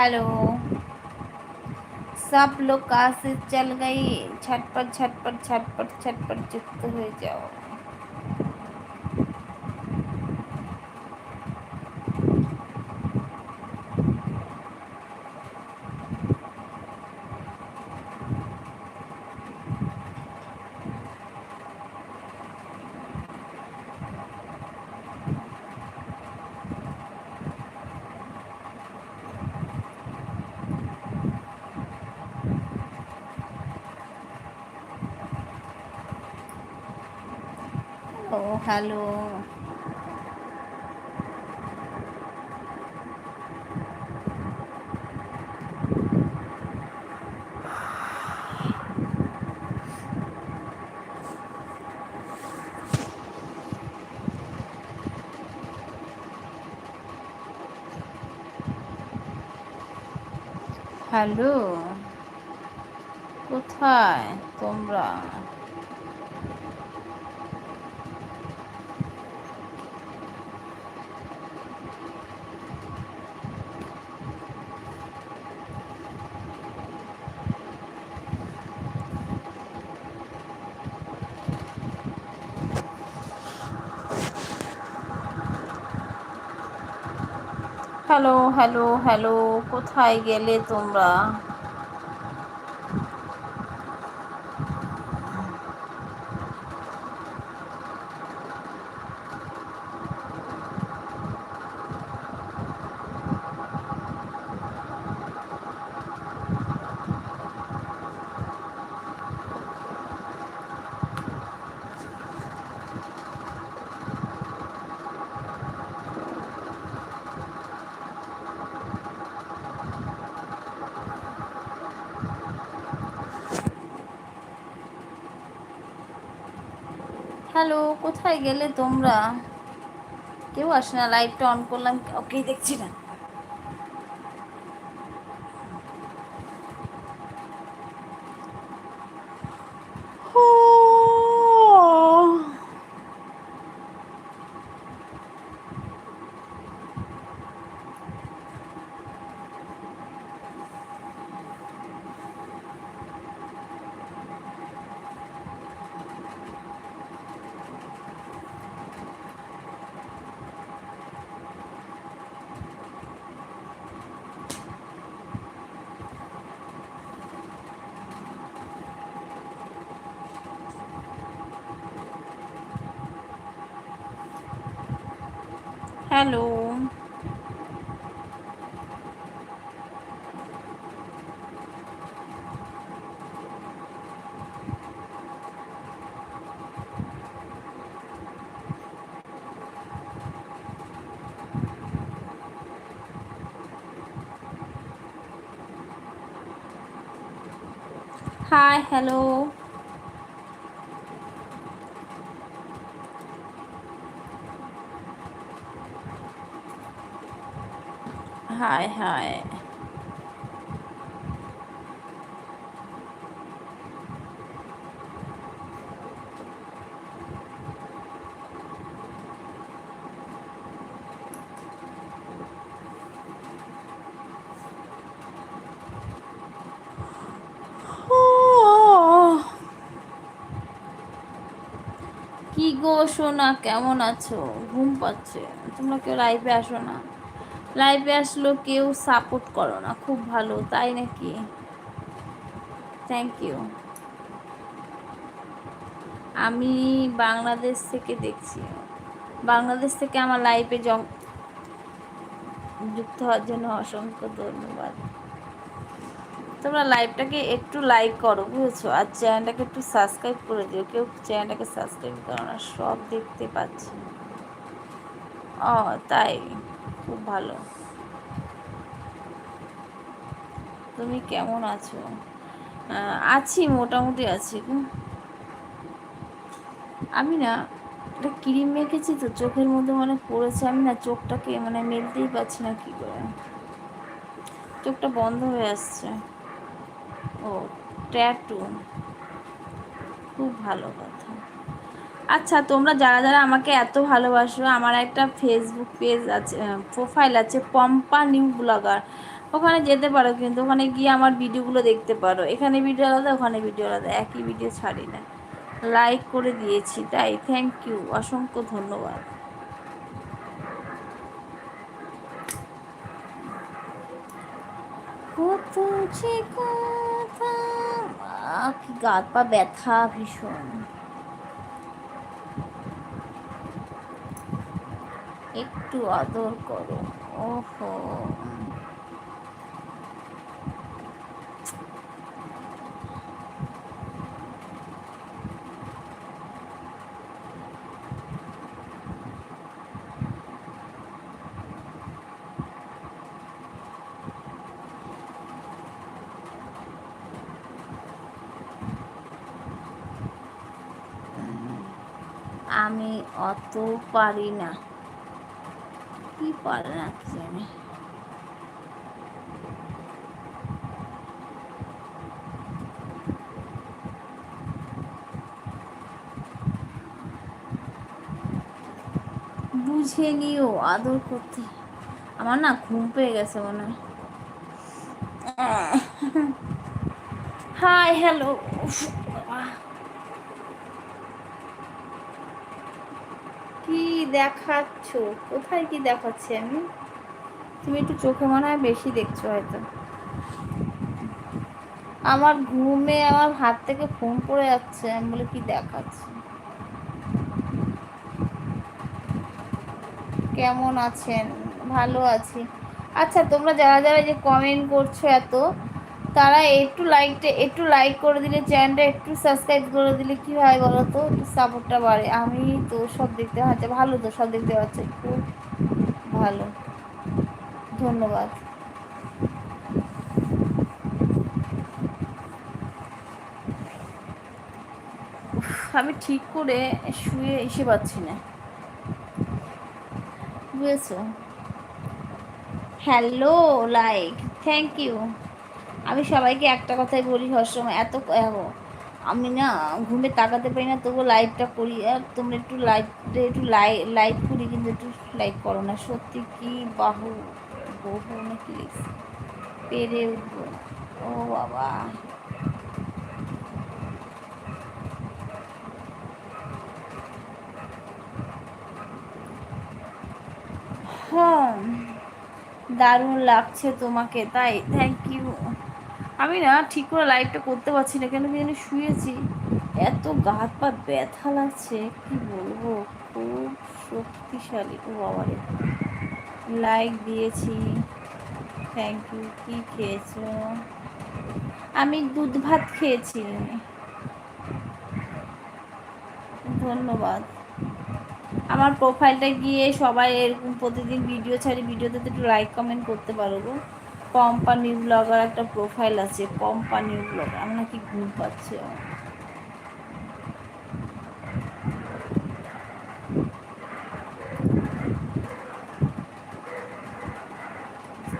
Hello. सब लोग कहा से चल गई? झटपट झटपट झटपट झटपट चुप हो जाओ। ও হ্যালো হ্যালো কোথায় তোমরা? হ্যালো হ্যালো হ্যালো কোথায় গেলে তোমরা? হ্যালো কোথায় গেলে তোমরা? কেউ আসে না লাইটটা অন করলাম। ওকেই দেখছি না। Hello hi hello hi hi কি গো সোনা কেমন আছো? ঘুম পাচ্ছে। তোমরা কেউ লাইভে আসো না। লাইভে আসলো কেউ সাপোর্ট করো না। খুব ভালো, তাই নাকি? থ্যাংক ইউ আমি বাংলাদেশ থেকে দেখছি। বাংলাদেশ থেকে আমার লাইভে যুক্ত হওয়ার জন্য অসংখ্য ধন্যবাদ। তোমরা লাইভটাকে একটু লাইক করো, বুঝেছ? আর চ্যানেলটাকে একটু সাবস্ক্রাইব করে দিও। কেউ চ্যানেলটাকে সাবস্ক্রাইব করো না, সব দেখতে পাচ্ছি। ও, তাই। খুব ভালো। তুমি কেমন আছো? আছি, মোটামুটি আছি। আমি না, একটা ক্রিম মেখেছি তো, চোখের মধ্যে মানে পড়েছে। আমি না চোখটাকে মানে মেলতেই পারছি না কী করে। চোখটা বন্ধ হয়ে আসছে। ও ট্যাটু খুব ভালো কথা। আচ্ছা তোমরা যারা যারা আমাকে এত ভালোবাসো, আমার একটা ফেসবুক পেজ আছে প্রোফাইল আছে পম্পা নিউ ব্লগার ওখানে যেতে পারো, কিন্তু ওখানে গিয়ে আমার ভিডিওগুলো দেখতে পারো। এখানে ভিডিও আলাদা, ওখানে ভিডিও আলাদা। একই ভিডিও ছাড়ি না। লাইক করে দিয়েছি, তাই। থ্যাংক ইউ অসংখ্য ধন্যবাদ। কত কি গাত পা ব্যথা ভীষণ। একটু আদর করো। ওহো। আমি অত পারি না। কি পারে না বুঝে নিও, আদর করতে। আমার না ঘুম পেয়ে গেছে মনে হয়। হাই, হ্যালো কি দেখাচ্ছ? কোথায় কি দেখাচ্ছি আমি? তুমি একটু চোখে মনে হয় বেশি দেখছ হয়তো। আমার ঘুমে আমার হাত থেকে ফোন পড়ে যাচ্ছে, আমি বলে, কি দেখাচ্ছি? কেমন আছেন? ভালো আছি। আচ্ছা তোমরা যারা যারা যে কমেন্ট করছ এত তারা একটু লাইকটা একটু লাইক করে দিলে চ্যানেলটা একটু সাবস্ক্রাইব করে দিলে কী হয় বলো তো? একটু সাপোর্টটা বাড়ে। আমি তো সব দেখতে পাচ্ছি ভালো তো সব দেখতে পাচ্ছি খুব ভালো। ধন্যবাদ। আমি ঠিক করে শুয়ে এসে পাচ্ছি না। বুঝেছ? হ্যালো লাইক থ্যাংক ইউ আমি সবাইকে একটা কথাই বলি সবসময়, এত আমি না ঘুমে তাকাতে পারি না তবু লাইভটা করি। আর তোমরা একটু লাইভটা একটু লাই লাইভ করি, কিন্তু একটু লাইভ করো না। সত্যি কি বাহু, বহু নাকি পেরে উঠবো। ও বাবা। হ্যাঁ দারুণ লাগছে তোমাকে, তাই থ্যাংক ইউ আমি না ঠিক করে লাইভটা করতে পারছি না, কেন কি শুয়েছি। এত গা পা ব্যথা লাগছে, কি বলব? খুব শক্তিশালী। ও বাবারে লাইক দিয়েছি। থ্যাংক ইউ কি খেয়েছো? আমি দুধ ভাত খেয়েছি। ধন্যবাদ। আমার প্রোফাইলটা গিয়ে সবাই এরকম প্রতিদিন ভিডিও ছাড়ি ভিডিওতে একটু লাইক কমেন্ট করতে পারো গো। পম্পা নিউ ব্লগার একটা প্রোফাইল আছে কোম্পানি ব্লগার আমি নাকি ঘুম পাচ্ছি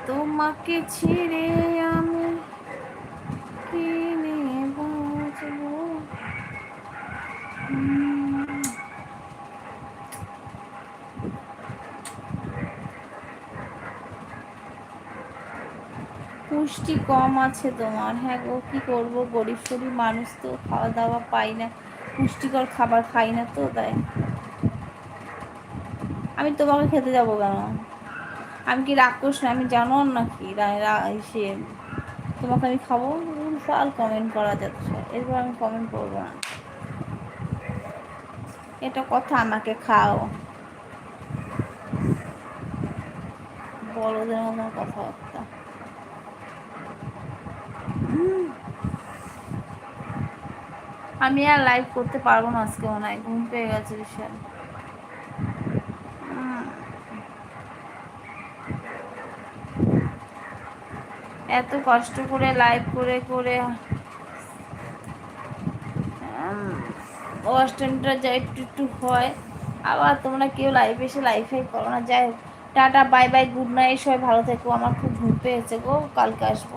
তোমাকে ছেড়ে আমি কিনে বাঁচবো পুষ্টি কম আছে তোমার। হ্যাঁ গো, কী করব? গরিব শরীর মানুষ তো খাওয়া দাওয়া পাই না, পুষ্টিকর খাবার খাই না তো, তাই। আমি তোমাকে খেতে যাব কেন? আমি কি রাক্ষস না, আমি জানো নাকি? সে, তোমাকে আমি খাব? সাল কমেন্ট করা যাচ্ছে। এরপর আমি কমেন্ট করব না। এটা কথা আমাকে খাও। বড়দের মতন কথাবার্তা। আমি আর লাইভ করতে পারব না আজকে মনে হয়, ঘুম পেয়ে গেছে বিশাল। এত কষ্ট করে লাইভ করে করে। অষ্টমটা যা একটু একটু হয়, আবার তোমরা কেউ লাইভ এসে লাইফে করো না। যাই হোক, tata bye bye good night সবাই ভালো থাকো। আমার খুব ঘুম পেয়েছে গো, কালকে আসব।